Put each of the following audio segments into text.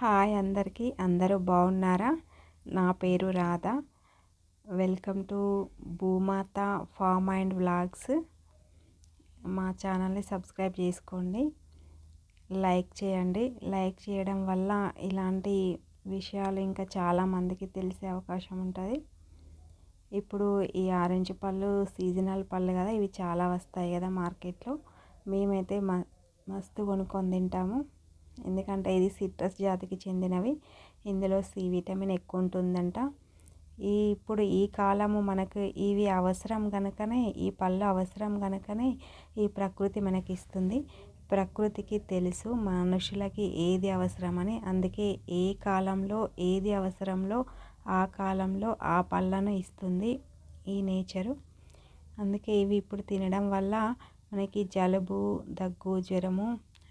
Hi అందరికీ. అందరూ బాగున్నారా? నా పేరు Radha. Welcome to Bhumata farm and vlogs. మా ఛానల్ని సబ్స్క్రైబ్ చేసుకోండి. లైక్ చేయండి. లైక్ చేయడం వల్ల ఇలాంటి విషయాలు ఇంకా చాలామందికి తెలిసే అవకాశం ఉంటుంది. ఇప్పుడు ఈ ఆరెంజ్ పళ్ళు సీజనల్ పళ్ళు కదా ఇవి చాలా వస్తాయి కదా మార్కెట్లో. మేమైతే మస్తు కొనుక్కొని తింటాము. ఎందుకంటే ఇది సిట్రస్ జాతికి చెందినవి. ఇందులో సి విటమిన్ ఎక్కువ ఉంటుందంట. ఈ ఇప్పుడు ఈ కాలము మనకు ఇవి అవసరం కనుకనే ఈ పళ్ళు అవసరం కనుకనే ఈ ప్రకృతి మనకి ఇస్తుంది ప్రకృతికి తెలుసు మనుషులకి ఏది అవసరమని. అందుకే ఏ కాలంలో ఏది అవసరంలో ఆ కాలంలో ఆ పళ్ళను ఇస్తుంది ఈ నేచరు. అందుకే ఇవి ఇప్పుడు తినడం వల్ల మనకి జలుబు దగ్గు జ్వరము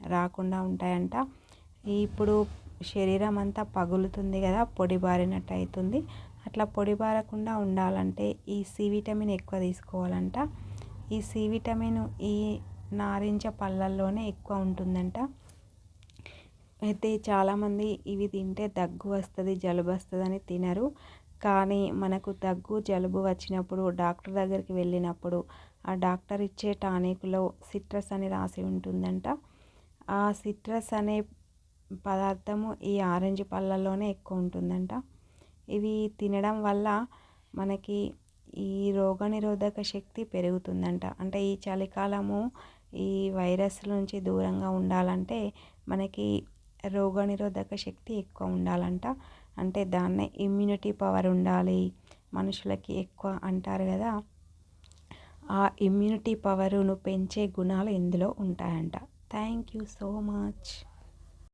రాకుండా ఉంటాయంట. ఇప్పుడు శరీరం అంతా పగులుతుంది కదా పొడి బారినట్టు అవుతుంది అట్లా పొడి బారకుండా ఉండాలంటే ఈ సి విటమిన్ ఎక్కువ తీసుకోవాలంట. ఈ సి విటమిన్ ఈ నారింజ పళ్ళల్లోనే ఎక్కువ ఉంటుందంట. అయితే చాలామంది ఇవి తింటే దగ్గు వస్తుంది జలుబు వస్తుంది అని తినరు. కానీ మనకు దగ్గు జలుబు వచ్చినప్పుడు డాక్టర్ దగ్గరికి వెళ్ళినప్పుడు ఆ డాక్టర్ ఇచ్చే టానిక్లో సిట్రస్ అని రాసి ఉంటుందంట. ఆ సిట్రస్ అనే పదార్థము ఈ ఆరెంజ్ పళ్ళల్లోనే ఎక్కువ ఉంటుందంట ఇవి తినడం వల్ల మనకి ఈ రోగనిరోధక శక్తి పెరుగుతుందంట. అంటే ఈ చలికాలము ఈ వైరస్ నుంచి దూరంగా ఉండాలంటే మనకి రోగనిరోధక శక్తి ఎక్కువ ఉండాలంట. అంటే దాన్నే ఇమ్యూనిటీ పవర్ ఉండాలి. మనుషులకి ఎక్కువ అంటారు కదా. ఆ ఇమ్యూనిటీ పవరును పెంచే గుణాలు ఇందులో ఉంటాయంట. Thank you so much